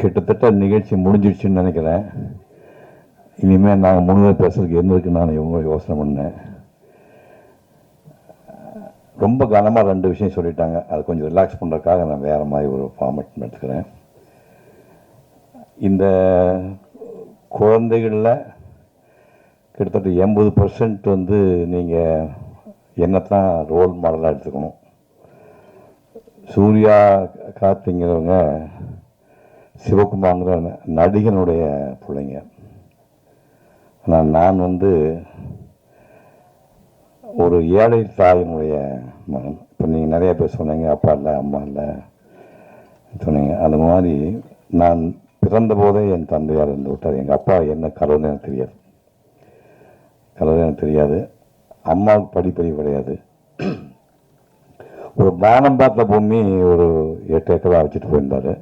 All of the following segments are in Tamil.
கிட்டத்தட்ட நிகழ்ச்சி முடிஞ்சிடுச்சுன்னு நினைக்கிறேன். இனிமேல் நாங்கள் முழுவதும் பேசுறதுக்கு என்ன நான் இவங்க யோசனை பண்ணேன். ரொம்ப கனமாக ரெண்டு விஷயம் சொல்லிட்டாங்க. அது கொஞ்சம் ரிலாக்ஸ் பண்ணுறதுக்காக நான் வேறு மாதிரி ஒரு ஃபார்மேட் எடுத்துக்கிறேன். இந்த குழந்தைகளில் கிட்டத்தட்ட எண்பது பர்சன்ட் வந்து நீங்கள் என்னத்தான் ரோல் மாடலாக எடுத்துக்கணும். சூர்யா கார்த்திங்கிறவங்க சிவகுமார்ங்கிற நடிகனுடைய பிள்ளைங்க. ஆனால் நான் வந்து ஒரு ஏழை தாயினுடைய மகன். இப்போ நீங்கள் நிறைய பேர் சொன்னீங்க அப்பா இல்லை அம்மா இல்லை சொன்னீங்க. அது மாதிரி நான் பிறந்த போதே என் தந்தையார் இருந்து விட்டார். எங்கள் அப்பா என்ன கலவுன்னு எனக்கு தெரியாது. கலவுன்னு எனக்கு தெரியாது. அம்மாவுக்கு படிப்பறிவு கிடையாது. ஒரு தானம் பார்த்த பூமி ஒரு எட்டு ஏக்கராக வச்சுட்டு போயிருந்தாரு.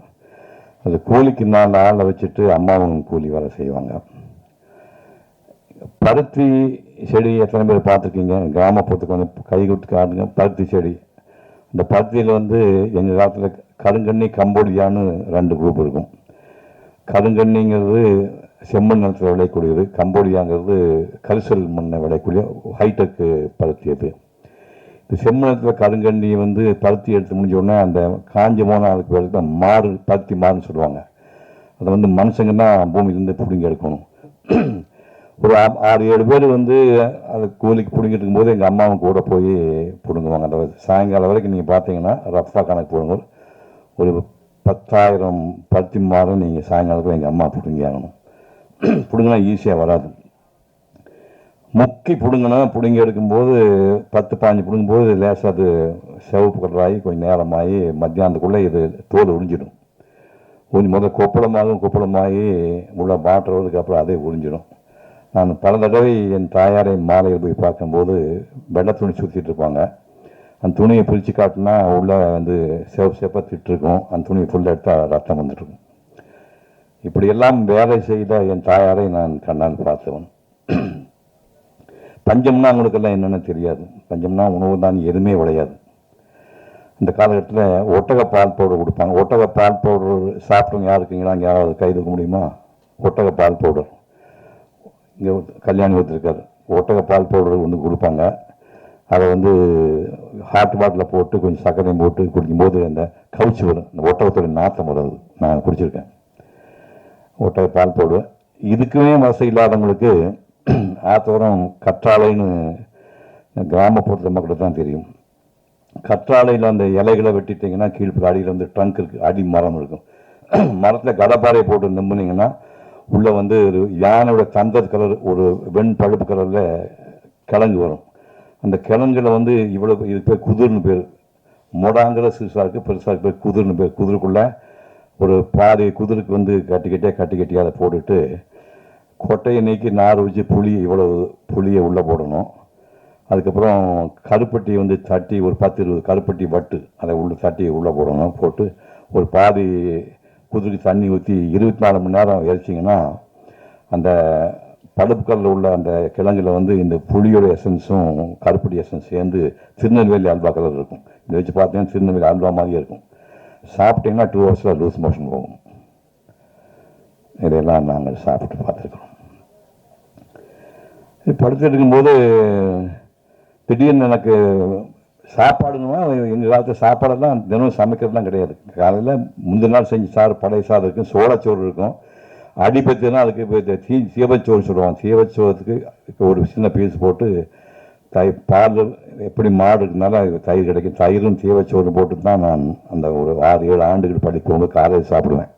அது கூலிக்கு நாலு ஆளை வச்சுட்டு அம்மாவும் கூலி வேலை செய்வாங்க. பருத்தி செடி எத்தனை பேர் பார்த்துருக்கீங்க? கிராமப்புறத்துக்கு வந்து கை கொடுத்து காட்டுங்க. பருத்தி செடி. இந்த பருத்தியில் வந்து எங்கள் காலத்தில் கருங்கண்ணி கம்போடியான்னு ரெண்டு குரூப் இருக்கும். கருங்கண்ணிங்கிறது செம்மண் நிலத்தில் விளையக்கூடியது. கம்போடியாங்கிறது கரிசல் மண்ணை விளையக்கூடிய ஹைடெக்கு பருத்தி அது. இந்த செம்மணத்தில் கருங்கண்ணி வந்து பருத்தி எடுத்து முடிஞ்சோடனே அந்த காஞ்ச போன அதுக்கு பேர் தான் மாறு பருத்தி மாறுன்னு சொல்லுவாங்க. அதை வந்து மனுஷங்க தான் பூமியிலேருந்து பிடுங்கி எடுக்கணும். ஒரு ஆறு ஏழு பேர் வந்து அது கூலிக்கு பிடுங்கிட்டு இருக்கும்போது எங்கள் அம்மாவும் கூட போய் பிடுங்குவாங்க. அந்த சாயங்காலம் வரைக்கும் நீங்கள் பார்த்தீங்கன்னா ரஃபாக கணக்கு போடுங்க ஒரு பத்தாயிரம் பருத்தி மாதம் நீங்கள் சாயங்காலத்தில் எங்கள் அம்மா பிடுங்கி ஆகணும். பிடுங்கினா ஈஸியாக வராது. முக்கி பிடுங்கினா பிடுங்கி எடுக்கும்போது பத்து பாஞ்சு பிடுங்கும்போது லேசாக அது சிவப்பு கலராகி கொஞ்சம் நேரமாகி மத்தியானத்துக்குள்ளே இது தோல் உறிஞ்சிடும். கொஞ்சம் முதல் கொப்பளமாகும் கொப்பளமாகி உள்ள மாட்டுறதுக்கு அப்புறம் அதே உறிஞ்சிடும். நான் பல தடவை என் தாயாரை மாலையில் போய் பார்க்கும்போது வெள்ளை துணி சுற்றிட்டு இருப்பாங்க. அந்த துணியை பிரித்து காட்டினா உள்ளே வந்து சிவப்பு சிவப்பாக திட்டிருக்கும். அந்த துணியை ஃபுல்லாக எடுத்தால் ரத்தம் வந்துட்டுருக்கும். இப்படியெல்லாம் வேலை செய்த என் தாயாரை நான் கண்ணால் பார்த்தவன். பஞ்சம்னா அவங்களுக்கெல்லாம் என்னென்னு தெரியாது. பஞ்சம்னா உணவு தான் எதுவுமே விளையாது இந்த காலகட்டத்தில் ஒட்டக பால் பவுடர் கொடுப்பாங்க. ஒட்டக பால் பவுடர் சாப்பிட்றவங்க யார் இருக்கீங்களா? அங்கே யாராவது கைதுக்க முடியுமா? ஒட்டக பால் பவுடர். இங்கே கல்யாணி ஒருத்தருக்காரு ஒட்டக பால் பவுடர் ஒன்று கொடுப்பாங்க. அதை வந்து ஹாட் பாட்டில் போட்டு கொஞ்சம் சர்க்கரையும் போட்டு குடிக்கும்போது அந்த கவுச்சி வரும். இந்த ஒட்டகத்தோட நாத்தம் வராது நான் குடிச்சிருக்கேன். ஒட்டக பால் பவுடர். இதுக்குமே வசதி இல்லாதவங்களுக்கு ஆத்தோரம் கற்றாழைன்னு கிராமப்புறத்து மக்களுக்கு தான் தெரியும். கற்றாழையில் அந்த இலைகளை வெட்டிட்டிங்கன்னா கீழ்ப்புற அடியில் வந்து ட்ரங்க் இருக்குது அடி மரம் இருக்கும். மரத்தில் கடப்பாறையை போட்டு நம்பினீங்கன்னா உள்ளே வந்து ஒரு யானையோட தந்தர் கலர் ஒரு வெண் பழுப்பு கலரில் கிழங்கு வரும். அந்த கிழங்குல வந்து இவ்வளோ இது பேர் குதிர்னு பேர். மொடாங்கிற சிறுசாக இருக்குது பெருசாக இருக்கு பேர் குதிர்னு பேர். குதிருக்குள்ளே ஒரு பாதி குதிருக்கு வந்து கட்டி கட்டியாக கட்டி கட்டியாக அதை போட்டுட்டு கொட்டையை நீக்கி நார் வச்சு புளி இவ்வளவு புளியை உள்ளே போடணும். அதுக்கப்புறம் கருப்பட்டி வந்து தட்டி ஒரு பத்து இருபது கருப்பட்டி வட்டு அதை உள்ள தட்டி உள்ளே போடணும். போட்டு ஒரு பாதி குதிரைக்கு தண்ணி ஊற்றி இருபத்தி நாலு மணி நேரம் எரிச்சிங்கன்னா அந்த படுப்புக்கல்ல உள்ள அந்த கிழங்குல வந்து இந்த புளியோட எசன்ஸும் கருப்பட்டி எசன்ஸ் சேர்ந்து திருநெல்வேலி அல்வா கலர் இருக்கும். இதை வச்சு பார்த்தீங்கன்னா திருநெல்வேலி அல்வா மாதிரியே இருக்கும். சாப்பிட்டீங்கன்னா டூ ஹவர்ஸில் லூஸ் மோஷன் போகும். இதையெல்லாம் நாங்கள் சாப்பிட்டு பார்த்துருக்குறோம். இது படுத்துட்டு இருக்கும்போது திடீர்னு எனக்கு சாப்பாடுன்னா எங்கள் காலத்து சாப்பாடெல்லாம் தினமும் சமைக்கிறதுலாம் கிடையாது. காலையில் முந்தின நாள் செஞ்சு சாறு பழைய சாறு இருக்கும் சோளச்சோறு இருக்கும். அடிப்பத்தினா அதுக்கு இப்போ தீ சீவச்சோறு சொல்லுவோம் சீவச்சோறதுக்கு இப்போ ஒரு சின்ன பீஸ் போட்டு தை பால் எப்படி மாடு இருக்கனால தயிர் கிடைக்கும். தயிரும் சீவச்சோறு போட்டு தான் நான் அந்த ஒரு ஆறு ஏழு ஆண்டுகள் படிக்கும்போது காலையில் சாப்பிடுவேன்.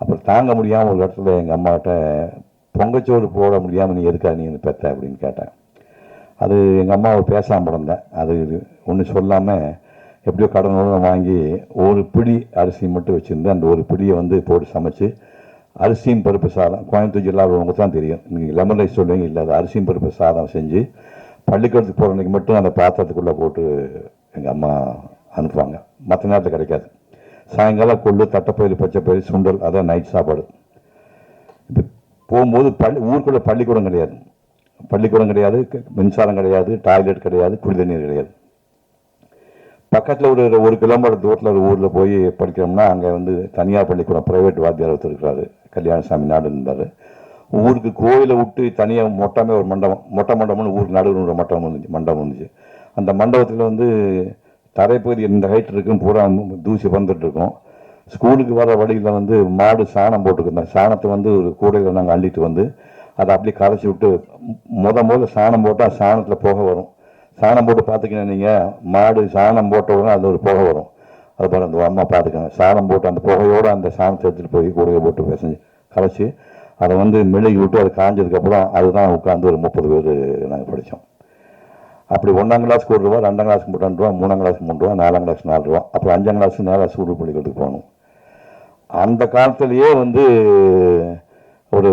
அப்புறம் தாங்க முடியாமல் ஒரு இடத்துல எங்கள் அம்மாட்ட பொங்கச்சோறு போட முடியாமல் நீ எதுக்கா நீ வந்து பெற்ற அப்படின்னு கேட்டேன். அது எங்கள் அம்மாவை பேசாமல் இருந்தேன். அது ஒன்றும் சொல்லாமல் எப்படியோ கடனோடு வாங்கி ஒரு பிடி அரிசி மட்டும் வச்சுருந்து அந்த ஒரு பிடியை வந்து போட்டு சமைச்சு அரிசியும் பருப்பு சாதம் கோயம்புத்தூர் உங்களுக்கு தான் தெரியும். நீங்கள் லெமன் ரைஸ் சொல்லுவீங்க இல்லை அது அரிசியும் பருப்பு சாதம் செஞ்சு பள்ளிக்கூடத்துக்கு போகிற அன்னைக்கு மட்டும் அந்த பாத்திரத்துக்குள்ளே போட்டு எங்கள் அம்மா அனுப்புவாங்க. மற்ற நேரத்தில் கிடைக்காது. சாயங்காலம் கொள்ளு தட்டைப்பயிறு பச்சைப்பயிறு சுண்டல் அதான் நைட் சாப்பாடு. இப்போ போகும்போது பள்ளி ஊருக்குள்ளே பள்ளிக்கூடம் கிடையாது. பள்ளிக்கூடம் கிடையாது மின்சாரம் கிடையாது டாய்லெட் கிடையாது குடி தண்ணீர் கிடையாது. பக்கத்தில் ஒரு ஒரு கிலோமீட்டர் தூரத்தில் ஒரு ஊரில் போய் படிக்கிறோம்னா அங்கே வந்து தனியார் பள்ளிக்கூடம் ப்ரைவேட் வாத்தியார் ஒருத்தர் இருக்கிறாரு கல்யாணசாமி நாடு இருந்தார். ஊருக்கு கோயிலை விட்டு தனியாக மொட்டமே ஒரு மண்டபம் மொட்டை மண்டபம்னு ஊருக்கு நடுவில் ஒரு மண்டபம் இருந்துச்சு மண்டபம் இருந்துச்சு. அந்த மண்டபத்தில் வந்து தரைப்பகுதி இந்த ஹைட் இருக்கும் பூரா தூசி வந்துட்டுருக்கும் ஸ்கூலுக்கு வர வழியில் வந்து மாடு சாணம் போட்டுருக்கோம் சாணத்தை வந்து ஒரு கூடையில் நாங்கள் அள்ளிட்டு வந்து அதை அப்படியே கரைச்சி விட்டு முத முதல்ல சாணம் போட்டால் சாணத்தில் புகை வரும். சாணம் போட்டு பார்த்துக்கணும் நீங்கள் மாடு சாணம் போட்ட உடனே அது ஒரு புகை வரும். அது பாரு அந்த அம்மா பார்த்துக்கோங்க. சாணம் போட்டு அந்த புகையோடு அந்த சாணத்தை எடுத்துகிட்டு போய் கூடையை போட்டு பேசஞ்சு கரைச்சி அதை வந்து மெழுகி விட்டு அது காஞ்சதுக்கப்புறம் அதுதான் உட்காந்து ஒரு முப்பது பேர் நாங்கள் படித்தோம் அப்படி ஒன்றாம் கிளாஸ்க்கு ஒரு ரூபா ரெண்டாம் கிளாஸ்க்கு ரெண்டு ரூபா மூணாம் கிளாஸ் மூணு ரூபா நாலாம் கிளாஸ் நாலு ரூபா. அப்புறம் அஞ்சாம் கிளாஸ் நேராக சூடு பள்ளிக்கூடத்துக்கு போகணும். அந்த காலத்திலேயே வந்து ஒரு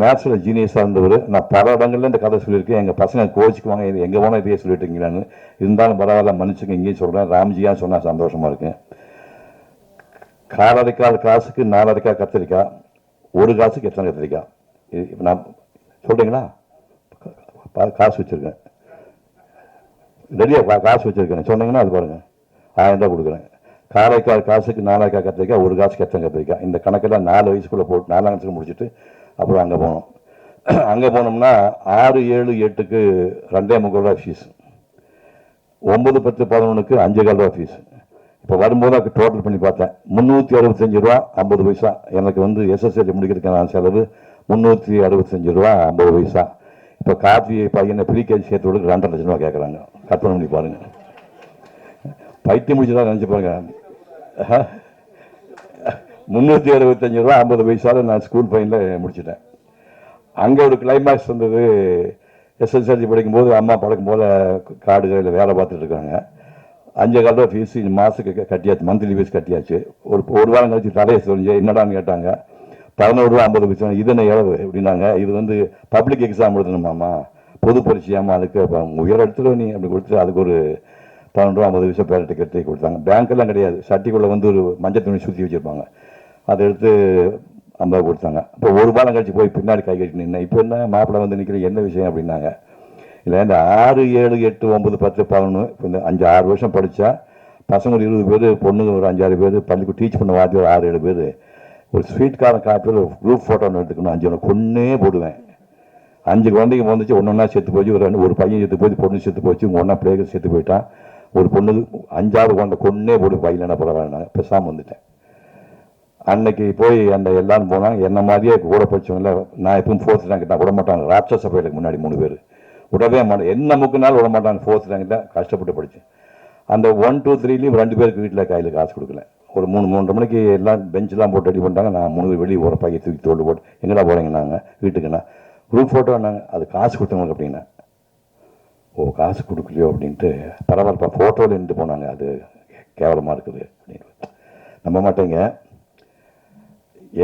மேத்ஸில் ஜீனியஸாக இருந்தவர். நான் பல இடங்கள்ல இந்த கதை சொல்லியிருக்கேன். எங்கள் பசங்க கோச்சிக்குவாங்க இது எங்கே போனால் இதையே சொல்லிட்டுங்களான்னு இருந்தாலும் பரவாயில்ல மன்னிச்சுங்க இங்கேயும் சொல்கிறேன் ராம்ஜியாக சொன்னால் சந்தோஷமாக இருக்கேன் காலரைக்கால் காசுக்கு நாலரைக்காய் கத்திரிக்காய் ஒரு காசுக்கு எத்தனை கத்திரிக்காய் இது நான் சொல்கிறீங்களா பா- காசு வச்சுருக்கேன். ரெடியாக காசு வச்சுருக்கேன். சொன்னீங்கன்னா அது பாருங்கள் ஆயிரம் ரூபாய் கொடுக்குறேன். காரைக்கால் காசுக்கு நாலாயிரம் கத்திரிக்காய் ஒரு காசு எத்தனை கத்திரிக்காய் இந்த கணக்கெல்லாம் நாலு வயசுக்குள்ளே போட்டு நாலாம் வயசுக்கு முடிச்சுட்டு அப்புறம் அங்கே போனோம் அங்கே போனோம்னா ஆறு ஏழு எட்டுக்கு ரெண்டே முக்கால் ரூபா ஃபீஸ் ஒம்பது பத்து பதினொன்றுக்கு அஞ்சு கால் ரூபா ஃபீஸ் இப்போ வரும்போது அதுக்கு டோட்டல் பண்ணி பார்த்தேன். முந்நூற்றி அறுபத்தஞ்சு ரூபா ஐம்பது பைசா. எனக்கு வந்து எஸ்எஸ்எல்சி முடிக்கிறதுக்கான செலவு முந்நூற்றி அறுபத்தஞ்சு ரூபா ஐம்பது பைசா. இப்போ கார்த்திகை பையனை ப்ரீகேஜி சேர்த்து விட்டு ரெண்டரை லட்சம் ரூபா கேட்குறாங்க கற்பனை பண்ணி பாருங்க. பைத்தியம் முடிச்சதாக நினச்சி பாருங்க. முந்நூற்றி அறுபத்தஞ்சு ரூபா ஐம்பது வயசால் நான் ஸ்கூல் பையனில் முடிச்சிட்டேன். அங்கே ஒரு கிளைமேக்ஸ் வந்தது. எஸ்எஸ்எல்சி படிக்கும்போது அம்மா பழக்கும் போல் காடுகளில் வேலை பார்த்துட்டு இருக்காங்க. அஞ்சு கால ஃபீஸ் மாதத்துக்கு கட்டியாச்சு மந்த்லி ஃபீஸ் கட்டியாச்சு. ஒரு ஒரு வாரம் கழிச்சு தலையை சொல்லி என்னடான்னு கேட்டாங்க. பதினோரு ரூபா ஐம்பது பைசா இது என்ன எவ்வளவு அப்படின்னாங்க. இது வந்து பப்ளிக் எக்ஸாம் எழுதணுமாம்மா? பொது பரீட்சையாமா அதுக்கு உயர் இடத்துல நீ அப்படி கொடுத்து அதுக்கு ஒரு பதினொன்று ரூபா ஐம்பது பைசா பேரட்டி கட்டி கொடுத்தாங்க. பேங்க்கெல்லாம் கிடையாது. சட்டிக்குள்ளே வந்து ஒரு மஞ்சள் துணி சுற்றி வச்சுருப்பாங்க. அதை எடுத்து ஐம்பது கொடுத்தாங்க. இப்போ ஒரு வாரம் கழிச்சு போய் பின்னாடி கை கட்டி நின்று இப்போ என்ன? மாப்பிள்ளை வந்து நிற்கிற என்ன விஷயம் அப்படின்னாங்க. இல்லை இந்த ஆறு ஏழு எட்டு ஒம்பது பத்து பதினொன்று இப்போ இந்த அஞ்சு ஆறு வருஷம் படித்தா பசங்க ஒரு இருபது பேர் பொண்ணுங்க ஒரு அஞ்சாறு பேர் பள்ளிக்கு டீச் பண்ண வாத்தி ஒரு ஆறு ஏழு பேர். ஒரு ஸ்வீட்காரன் காப்பியில் ஒரு குரூப் ஃபோட்டோ எடுத்துக்கணும். அஞ்சு ஒன்று கொன்னே போடுவேன். அஞ்சு குழந்தைங்க வந்துச்சு ஒன்று ஒன்றா செத்து போச்சு ஒரு ரெண்டு ஒரு பையன் செத்து போச்சு பொண்ணு செத்து போச்சு ஒன்றா பிள்ளைகள் செத்து போயிட்டான் ஒரு பொண்ணுக்கு அஞ்சாறு குழந்தை கொன்னே போடு பையன் என்ன பரவாயில்ல பேசாமல் வந்துட்டேன். அன்னைக்கு போய் அந்த எல்லாரும் போனாங்க. என்ன மாதிரியே கூட படிச்சவங்கள நான் எப்பவும் ஃபோர்த் ரேங்க் தான் விட மாட்டாங்க. ராட்சச பயிலுக்கு முன்னாடி மூணு பேர். விடவே மாட்டேன். என்ன முக்குனாலும் விட மாட்டாங்க. ஃபோர்த் ரேங்க் தான் கஷ்டப்பட்டு படித்தேன் அந்த ஒன் டூ த்ரீலையும் ரெண்டு பேருக்கு வீட்டில் கையில் காசு கொடுக்கல. ஒரு மூணு மூன்றரை மணிக்கு எல்லாம் பெஞ்செலாம் போட்டு ரெடி பண்ணிட்டாங்க. நான் மூணு வெளியே ஒரு பையன் தூக்கி தோடு போட்டு எங்கடா போகிறீங்க நாங்கள் வீட்டுக்குண்ணா குரூப் ஃபோட்டோ நாங்கள் அது காசு கொடுத்தவங்களுக்கு அப்படின்னா. ஓ காசு கொடுக்கலையோ? அப்படின்ட்டு பரவாயில்லப்பா ஃபோட்டோவில் நின்று போனாங்க. அது கேவலமாக இருக்குது அப்படின்னு. நம்ப மாட்டேங்க.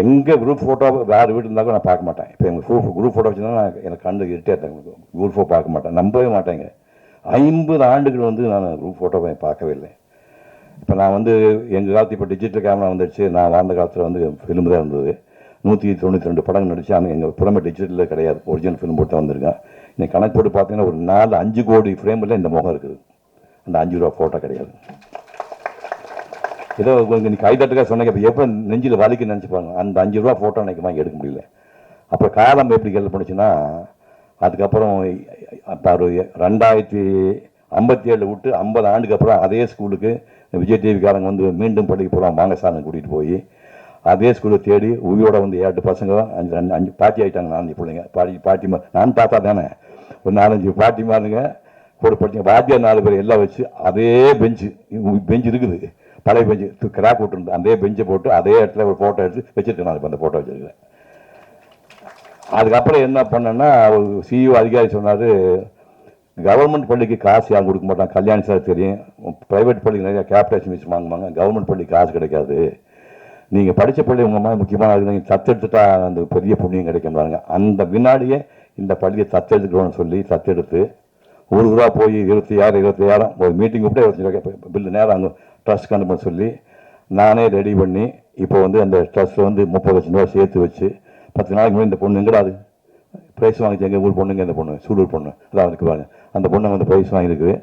எங்கள் குரூப் ஃபோட்டோ வேறு வீடு இருந்தாலும் நான் பார்க்க மாட்டேன். இப்போ எங்கள் குரூப் குரூப் ஃபோட்டோ வச்சுருந்தா நான் எனக்கு கண்டு இருட்டே குரூப் ஃபோட்டோ பார்க்க மாட்டேன். நம்பவே மாட்டேங்க. ஐம்பது ஆண்டுகள் வந்து நான் குரூப் ஃபோட்டோவை பார்க்கவே இல்லை. இப்போ நான் வந்து எங்கள் காலத்து இப்போ டிஜிட்டல் கேமரா வந்துடுச்சு. நான் வாழ்ந்த காலத்தில் வந்து ஃபிலிம் தான் இருந்தது. நூற்றி தொண்ணூற்றி ரெண்டு படங்கள் நடிச்சு ஆனால் எங்கள் புறமே டிஜிட்டலில் கிடையாது. ஒரிஜினல் ஃபிலிம் போட்டு வந்திருக்கேன். இன்னைக்கு கணக்கு போட்டு பார்த்தீங்கன்னா ஒரு நாலு அஞ்சு கோடி ஃப்ரேமில் இந்த முகம் இருக்குது. அந்த அஞ்சு ரூபா ஃபோட்டோ கிடையாது. ஏதோ உங்களுக்கு நீ கைதட்டுக்கா சொன்னீங்க இப்போ எப்போ நெஞ்சில் வலிக்கு நினச்சிப்பாங்க அந்த அஞ்சு ரூபா ஃபோட்டோ எனக்கு வாங்கி எடுக்க முடியல. அப்போ காலம் எப்படி கேள்வி பண்ணுச்சுன்னா அதுக்கப்புறம் அப்போ ஒரு ரெண்டாயிரத்தி ஐம்பத்தி ஏழு விட்டு ஐம்பது ஆண்டுக்கு அப்புறம் அதே ஸ்கூலுக்கு விஜய் டிவிக்காரங்க வந்து மீண்டும் படிக்க போகிறோம் வாங்க சார்னு கூட்டிகிட்டு போய் அதே ஸ்கூலில் தேடி உயிரோட வந்து ஏட்டு பசங்க அஞ்சு ரெண்டு அஞ்சு பாட்டி ஆகிட்டாங்க நாலஞ்சு பிள்ளைங்க. பாட்டி பாட்டி நான் தாத்தா தானே. ஒரு நாலஞ்சு பாட்டிமாருங்க கூட படிச்ச வாத்தியார் நாலு பேர் எல்லாம் வச்சு அதே பெஞ்சு பெஞ்சு இருக்குது. பழைய பெஞ்சு கிராக் விட்டுருந்து அதே பெஞ்சை போட்டு அதே இடத்துல ஒரு ஃபோட்டோ எடுத்து வச்சுருக்கேன் நான் இப்போ அந்த ஃபோட்டோ வச்சுருக்கேன் அதுக்கப்புறம் என்ன பண்ணேன்னா ஒரு சிஇஓ அதிகாரி சொன்னார் கவர்மெண்ட் பள்ளிக்கு காசு யாரும் கொடுக்க மாட்டாங்க. கல்யாணி சார் தெரியும். ப்ரைவேட் பள்ளிக்கு நிறையா கேபிடேஷன் வச்சு வாங்குவாங்க. கவர்மெண்ட் பள்ளிக்கு காசு கிடைக்காது. நீங்கள் படித்த பள்ளி உங்கள் மாதிரி முக்கியமான நீங்கள் தத்தெடுத்துட்டா அந்த பெரிய புண்ணியம் கிடைக்கும் பாருங்க. அந்த வினாடியே இந்த பள்ளியை தத்தெடுத்துக்கணும்னு சொல்லி தத்தெடுத்து ஒரு ரூபா போய் இருபத்தி ஆறு இருபத்தி ஆயிரம் ஒரு மீட்டிங் விட்டு இருபத்தி பில்லு நேரம் அங்கே ட்ரஸ்ட் அனுப்ப சொல்லி நானே ரெடி பண்ணி இப்போ வந்து அந்த ட்ரஸ்ட்டில் வந்து முப்பது லட்சம் ரூபா சேர்த்து வச்சு பத்து நாளைக்கு முன்னாடி இந்த பொண்ணு எங்கடாது ப்ரைஸ் வாங்கிச்சு எங்கள் ஊர் பொண்ணுங்க இந்த பொண்ணு சூலூர் பொண்ணு. அதான் அதுக்கு பாருங்கள் அந்த பொண்ணு வந்து ப்ரைஸ் வாங்கியிருக்குது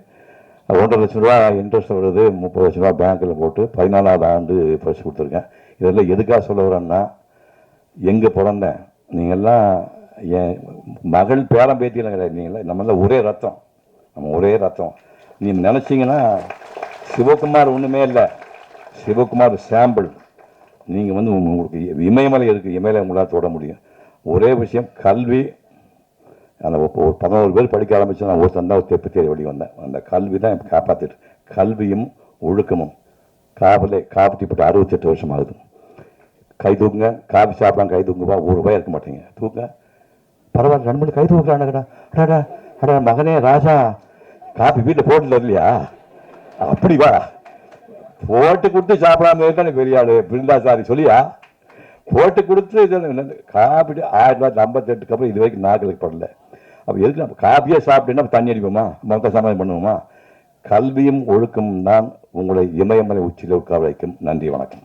ஒன்றரை லட்சம் ரூபா இன்ட்ரெஸ்ட் வருது. முப்பது லட்சம் ரூபா பேங்க்கில் போட்டு பதினாலாவது ஆண்டு பரிசு கொடுத்துருக்கேன். இதெல்லாம் எதுக்காக சொல்ல வரேன்னா எங்கே பிறந்தேன் நீங்கள்லாம் என் மகள் பேரம் பேத்தியெல்லாம் கிடையாது. நீங்களாம் நம்மளாம் ஒரே ரத்தம். நம்ம ஒரே ரத்தம். நீ நினச்சிங்கன்னா சிவகுமார் ஒன்றுமே இல்லை. சிவகுமார் சாம்பிள் நீங்கள் வந்து உங்களுக்கு இமயமலை இருக்குது இமயமலை உங்களால் தொட முடியும். ஒரே விஷயம் கல்வி அந்த ஒரு ஒரு பதினோரு பேர் படிக்க ஆரம்பித்து நான் ஒரு சந்தா ஒரு தெப்பு தேடி வெளியே வந்தேன் அந்த கல்வி தான் காப்பாற்றிட்டு கல்வியும் ஒழுக்கமும். காவலே காப்பாற்றிப்பட்டு அறுபத்தெட்டு வருஷம் ஆகுது. கை தூக்குங்க காபி சாப்பிடலாம் கை தூங்குவா ஒரு ரூபாய் இருக்க மாட்டீங்க. தூங்க பரவாயில்ல ரெண்டு மணி கை தூக்குறானுங்கடா அடா அடா மகனே ராஜா. காபி வீட்டில் போடல இல்லையா? அப்படி வா. போட்டு கொடுத்து சாப்பிடாம இருந்தா பெரிய ஆளு பிருந்தாசாரி சொல்லியா? போட்டு கொடுத்து காப்பிட்டு ஆயிரத்தி ஆயிரம் ரூபாய் ஐம்பத்தெட்டுக்கு அப்புறம் இது வரைக்கும் நாக்களுக்கு படல. அப்போ எதுக்கு நம்ம காப்பியே சாப்பிட்டேன்னா தண்ணி அடிப்போமா? மொத்த சமாதானம் பண்ணுவோமா? கல்வியும் ஒழுக்கமும் தான் உங்களை இமயமலை உச்சியில் உட்கார வைக்கும். நன்றி வணக்கம்.